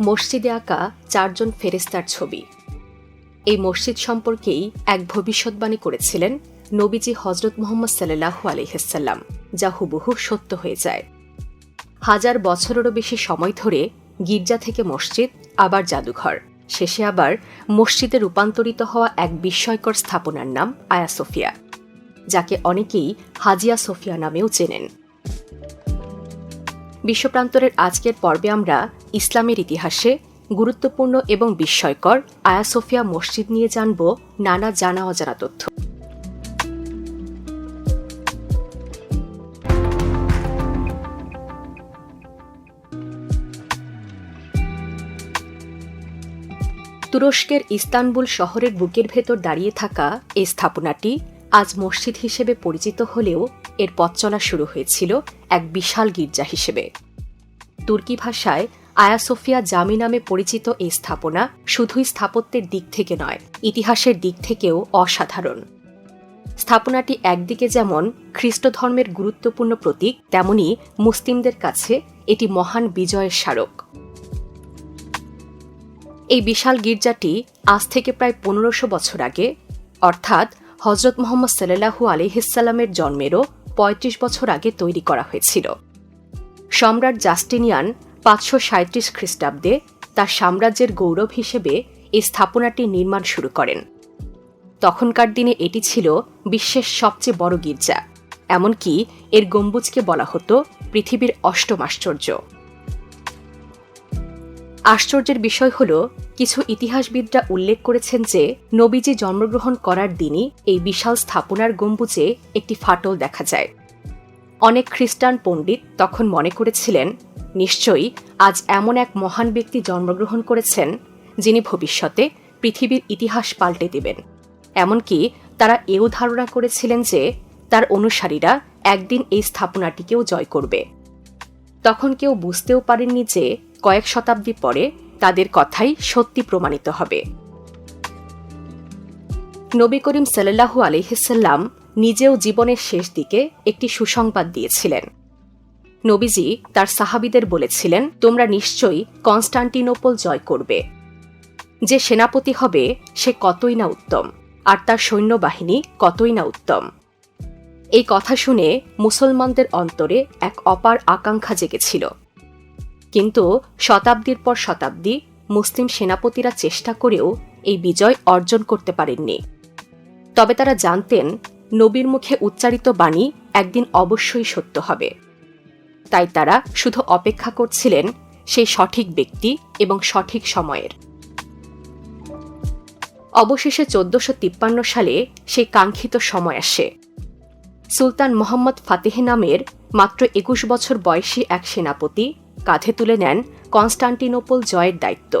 মসজিদে আঁকা চারজন ফেরেস্তার ছবি। এই মসজিদ সম্পর্কেই এক ভবিষ্যৎবাণী করেছিলেন নবীজি হজরত মোহাম্মদ সাল্লাহু আলহিহাল্লাম যা হুবহু সত্য হয়ে যায়। হাজার বছরেরও বেশি সময় ধরে গির্জা থেকে মসজিদ আবার জাদুঘর। শেষে আবার মসজিদে রূপান্তরিত হওয়া এক বিস্ময়কর স্থাপনার নাম আয়া সোফিয়া, যাকে অনেকেই হাজিয়া সোফিয়া নামেও চেনেন। বিশ্বপ্রান্তরের আজকের পর্বে আমরা ইসলামের ইতিহাসে গুরুত্বপূর্ণ এবং বিস্ময়কর আয়া সোফিয়া মসজিদ নিয়ে জানব নানা জানা অজানা তথ্য। তুরস্কের ইস্তানবুল শহরের বুকের ভেতর দাঁড়িয়ে থাকা এই স্থাপনাটি আজ মসজিদ হিসেবে পরিচিত হলেও এর পথ চলা শুরু হয়েছিল এক বিশাল গির্জা হিসেবে। তুর্কি ভাষায় আয়াসোফিয়া জামি নামে পরিচিত এই স্থাপনা শুধুই স্থাপত্যের দিক থেকে নয়, ইতিহাসের দিক থেকেও অসাধারণ। স্থাপনাটি একদিকে যেমন খ্রিস্ট ধর্মের গুরুত্বপূর্ণ প্রতীক, তেমনি মুসলিমদের কাছে এটি মহান বিজয়ের স্মারক। এই বিশাল গির্জাটি আজ থেকে প্রায় পনেরোশো বছর আগে, অর্থাৎ হজরত মোহাম্মদ সাল্লাহু আলিহিসাল্লামের জন্মেরও ৩৫ বছর আগে তৈরি করা হয়েছিল। সম্রাট জাস্টিনিয়ান পাঁচশো সাঁত্রিশ খ্রিস্টাব্দে তার সাম্রাজ্যের গৌরব হিসেবে এই স্থাপনাটি নির্মাণ শুরু করেন। তখনকার দিনে এটি ছিল বিশ্বের সবচেয়ে বড় গির্জা, এমনকি এর গম্বুজকে বলা হতো পৃথিবীর অষ্টম আশ্চর্য। আশ্চর্যের বিষয় হল, কিছু ইতিহাসবিদরা উল্লেখ করেছেন যে, নবীজি জন্মগ্রহণ করার দিনই এই বিশাল স্থাপনার গম্বুজে একটি ফাটল দেখা যায়। অনেক খ্রিস্টান পণ্ডিত তখন মনে করেছিলেন, নিশ্চয়ই আজ এমন এক মহান ব্যক্তি জন্মগ্রহণ করেছেন, যিনি ভবিষ্যতে পৃথিবীর ইতিহাস পাল্টে দেবেন। এমনকি তারা এও ধারণা করেছিলেন যে, তার অনুসারীরা একদিন এই স্থাপনাটিকেও জয় করবে। তখন কেউ বুঝতেও পারেননি যে কয়েক শতাব্দী পরে তাদের কথাই সত্যি প্রমাণিত হবে। নবী করিম সাল্লাহু আলহিসাল্লাম নিজেও জীবনের শেষ দিকে একটি সুসংবাদ দিয়েছিলেন। নবীজি তার সাহাবিদের বলেছিলেন, তোমরা নিশ্চয়ই কনস্টান্টিনোপল জয় করবে। যে সেনাপতি হবে, সে কতই না উত্তম, আর তার সৈন্যবাহিনী কতই না উত্তম। এই কথা শুনে মুসলমানদের অন্তরে এক অপার আকাঙ্ক্ষা জেগেছিল। কিন্তু শতাব্দীর পর শতাব্দী মুসলিম সেনাপতিরা চেষ্টা করেও এই বিজয় অর্জন করতে পারেননি। তবে তারা জানতেন, নবীর মুখে উচ্চারিত বাণী একদিন অবশ্যই সত্য হবে। তাই তারা শুধু অপেক্ষা করছিলেন সেই সঠিক ব্যক্তি এবং সঠিক সময়ের। অবশেষে চোদ্দশো তিপ্পান্ন সালে সেই কাঙ্ক্ষিত সময় আসে। সুলতান মোহাম্মদ ফাতেহ নামের মাত্র একুশ বছর বয়সী এক সেনাপতি কাঁধে তুলে নেন কনস্টান্টিনোপল জয়ের দায়িত্ব।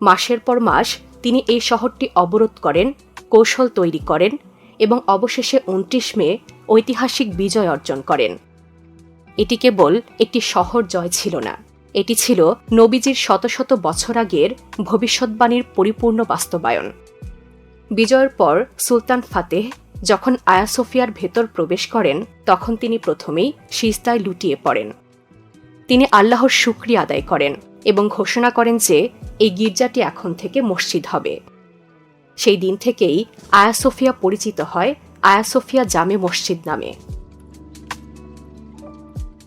মাসের পর মাস তিনি এই শহরটি অবরোধ করেন, কৌশল তৈরি করেন এবং অবশেষে উনত্রিশ মে ঐতিহাসিক বিজয় অর্জন করেন। এটি কেবল একটি শহর জয় ছিল না, এটি ছিল নবীজির শত শত বছর আগের ভবিষ্যৎবাণীর পরিপূর্ণ বাস্তবায়ন। বিজয়ের পর সুলতান ফাতেহ যখন আয়াসোফিয়ার ভেতর প্রবেশ করেন, তখন তিনি প্রথমেই সিস্তায় লুটিয়ে পড়েন। তিনি আল্লাহর শুক্রিয়া আদায় করেন এবং ঘোষণা করেন যে এই গির্জাটি এখন থেকে মসজিদ হবে। সেই দিন থেকেই আয়াসোফিয়া পরিচিত হয় আয়াসোফিয়া জামে মসজিদ নামে।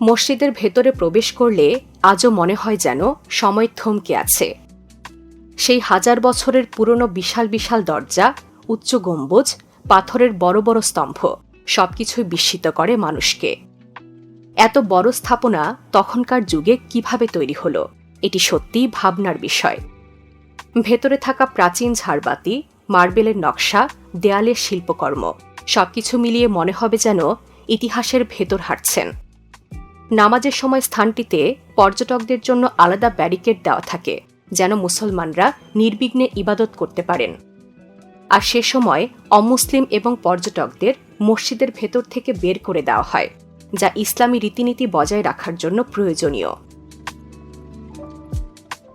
মসজিদের ভেতরে প্রবেশ করলে আজও মনে হয় যেন সময় থমকে আছে। সেই হাজার বছরের পুরনো বিশাল বিশাল দরজা, উচ্চ গম্বুজ, পাথরের বড় বড় স্তম্ভ, সবকিছুই বিস্মিত করে মানুষকে। এত বড় স্থাপনা তখনকার যুগে কীভাবে তৈরি হলো, এটি সত্যিই ভাবনার বিষয়। ভেতরে থাকা প্রাচীন ঝাড়বাতি, মার্বেলের নকশা, দেয়ালের শিল্পকর্ম, সবকিছু মিলিয়ে মনে হবে যেন ইতিহাসের ভেতর হাঁটছেন। নামাজের সময় স্থানটিতে পর্যটকদের জন্য আলাদা ব্যারিকেড দেওয়া থাকে, যেন মুসলমানরা নির্বিঘ্নে ইবাদত করতে পারেন। আর সে সময় অমুসলিম এবং পর্যটকদের মসজিদের ভেতর থেকে বের করে দেওয়া হয়। যা ইসলামী রীতিনীতি বজায় রাখার জন্য প্রয়োজনীয়।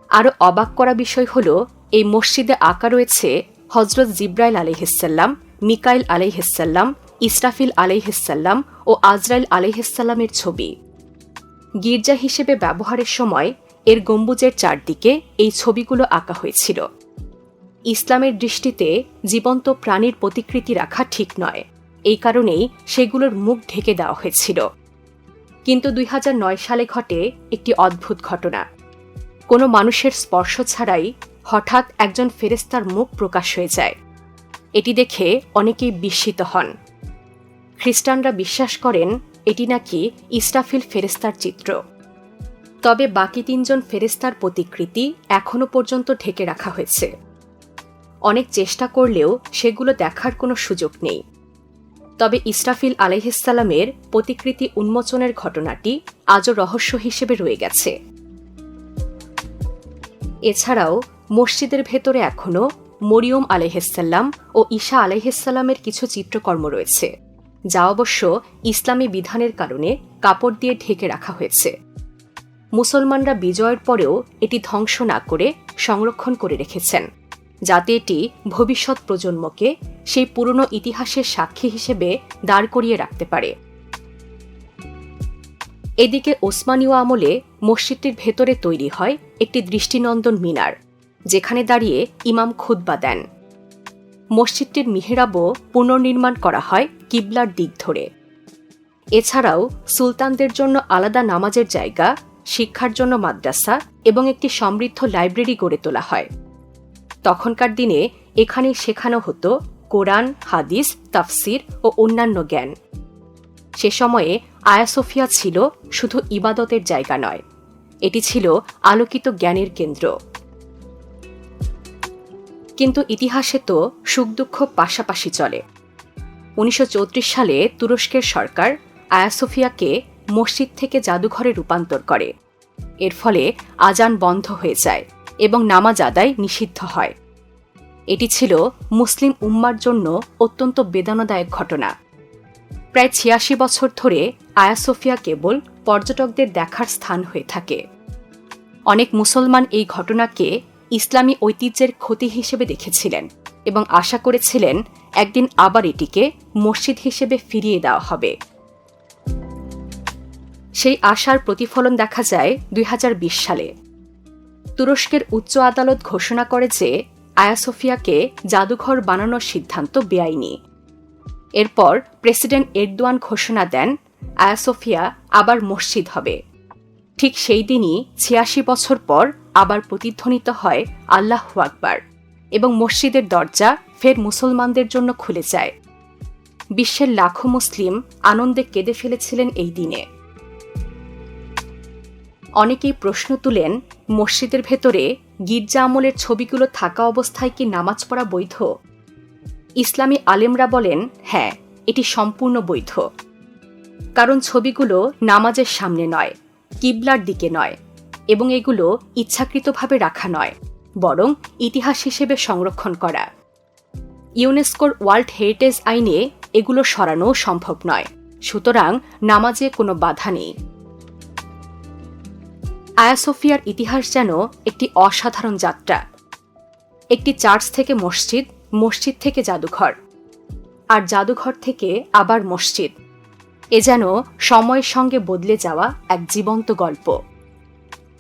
আরও অবাক করা বিষয় হল, এই মসজিদে আঁকা রয়েছে হজরত জিব্রাইল আলহিসাল্লাম মিকাইল আলাইহিসাল্লাম ইসরাফিল আলাইহিসাল্লাম ও আজরাইল আলাইহিসাল্লামের ছবি। গির্জা হিসেবে ব্যবহারের সময় এর গম্বুজের চারদিকে এই ছবিগুলো আঁকা হয়েছিল। ইসলামের দৃষ্টিতে জীবন্ত প্রাণীর প্রতিকৃতি রাখা ঠিক নয়। এই কারণেই সেগুলোর মুখ ঢেকে দেওয়া হয়েছিল। কিন্তু দুই হাজার নয় সালে ঘটে একটি অদ্ভুত ঘটনা। কোনো মানুষের স্পর্শ ছাড়াই হঠাৎ একজন ফেরেস্তার মুখ প্রকাশ হয়ে যায়। এটি দেখে অনেকেই বিস্মিত হন। খ্রিস্টানরা বিশ্বাস করেন এটি নাকি ইস্টাফিল ফেরেস্তার চিত্র। তবে বাকি তিনজন ফেরেস্তার প্রতিকৃতি এখনও পর্যন্ত ঢেকে রাখা হয়েছে। অনেক চেষ্টা করলেও সেগুলো দেখার কোনো সুযোগ নেই। তবে ইসরাফিল আলাইহিসাল্লামের প্রতিকৃতি উন্মোচনের ঘটনাটি আজও রহস্য হিসেবে রয়ে গেছে। এছাড়াও, মসজিদের ভেতরে এখনও মরিয়ম আলাইহিসাল্লাম ও ঈশা আলাইহিসাল্লামের কিছু চিত্রকর্ম রয়েছে, যা অবশ্য ইসলামী বিধানের কারণে কাপড় দিয়ে ঢেকে রাখা হয়েছে। মুসলমানরা বিজয়ের পরেও এটি ধ্বংস না করে সংরক্ষণ করে রেখেছেন। যাতে এটি ভবিষ্যৎ প্রজন্মকে সেই পুরনো ইতিহাসের সাক্ষী হিসেবে দাঁড় করিয়ে রাখতে পারে। এদিকে ওসমানীয় আমলে মসজিদটির ভেতরে তৈরি হয় একটি দৃষ্টিনন্দন মিনার, যেখানে দাঁড়িয়ে ইমাম খুদ্া দেন। মসজিদটির মিহেরাবও পুনর্নির্মাণ করা হয় কিবলার দিক ধরে। এছাড়াও সুলতানদের জন্য আলাদা নামাজের জায়গা, শিক্ষার জন্য মাদ্রাসা এবং একটি সমৃদ্ধ লাইব্রেরি গড়ে তোলা হয়। তখনকার দিনে এখানে শেখানো হতো কোরআন, হাদিস, তাফসির ও অন্যান্য জ্ঞান। সে সময়ে আয়াসোফিয়া ছিল শুধু ইবাদতের জায়গা নয়, এটি ছিল আলোকিত জ্ঞানের কেন্দ্র। কিন্তু ইতিহাসে তো সুখ দুঃখ পাশাপাশি চলে। উনিশশো চৌত্রিশ সালে তুরস্কের সরকার আয়াসোফিয়াকে মসজিদ থেকে জাদুঘরে রূপান্তর করে। এর ফলে আজান বন্ধ হয়ে যায়। এবং নামাজ আদায় নিষিদ্ধ হয়। এটি ছিল মুসলিম উম্মার জন্য অত্যন্ত বেদনাদায়ক ঘটনা। প্রায় ছিয়াশি বছর ধরে আয়াসোফিয়া কেবল পর্যটকদের দেখার স্থান হয়ে থাকে। অনেক মুসলমান এই ঘটনাকে ইসলামী ঐতিহ্যের ক্ষতি হিসেবে দেখেছিলেন এবং আশা করেছিলেন একদিন আবার এটিকে মসজিদ হিসেবে ফিরিয়ে দেওয়া হবে। সেই আশার প্রতিফলন দেখা যায় দুই হাজার বিশ সালে। তুরস্কের উচ্চ আদালত ঘোষণা করে যে আয়াসোফিয়াকে জাদুঘর বানানোর সিদ্ধান্ত বেআইনি। এরপর প্রেসিডেন্ট এরদোয়ান ঘোষণা দেন, আয়াসোফিয়া আবার মসজিদ হবে। ঠিক সেই দিনই ছিয়াশি বছর পর আবার প্রতিধ্বনিত হয় আল্লাহ আকবার এবং মসজিদের দরজা ফের মুসলমানদের জন্য খুলে যায়। বিশ্বের লাখো মুসলিম আনন্দে কেঁদে ফেলেছিলেন এই দিনে। অনেকেই প্রশ্ন তুলেন, মসজিদের ভেতরে গির্জা আমলের ছবিগুলো থাকা অবস্থায় কি নামাজ পড়া বৈধ? ইসলামী আলেমরা বলেন হ্যাঁ এটি সম্পূর্ণ বৈধ। কারণ ছবিগুলো নামাজের সামনে নয়, কিবলার দিকে নয়, এবং এগুলো ইচ্ছাকৃতভাবে রাখা নয়, বরং ইতিহাস হিসেবে সংরক্ষণ করা। ইউনেস্কোর ওয়ার্ল্ড হেরিটেজ আইনে এগুলো সরানোও সম্ভব নয়, সুতরাং নামাজে কোনো বাধা নেই। আয়াসোফিয়ার ইতিহাস যেন একটি অসাধারণ যাত্রা। একটি চার্চ থেকে মসজিদ মসজিদ থেকে জাদুঘর, আর জাদুঘর থেকে আবার মসজিদ। এ যেন সময়ের সঙ্গে বদলে যাওয়া এক জীবন্ত গল্প।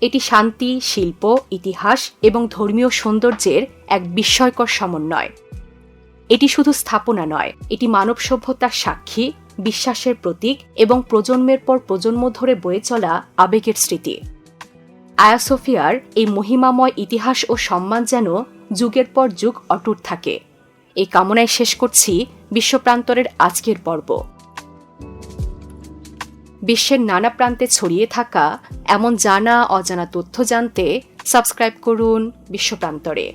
এটি শান্তি, শিল্প, ইতিহাস এবং ধর্মীয় সৌন্দর্যের এক বিস্ময়কর সমন্বয়। এটি শুধু স্থাপনা নয়, এটি মানব সভ্যতার সাক্ষী, বিশ্বাসের প্রতীক এবং প্রজন্মের পর প্রজন্ম ধরে বয়ে চলা আবেগের স্মৃতি। আয়াসোফিয়ার এই মহিমাময় ইতিহাস ও সম্মান যেন যুগের পর যুগ অটুট থাকে। এই কামনায় শেষ করছি বিশ্বপ্রান্তরের আজকের পর্ব। বিশ্বের নানা প্রান্তে ছড়িয়ে থাকা এমন জানা অজানা তথ্য জানতে সাবস্ক্রাইব করুন বিশ্বপ্রান্তরে।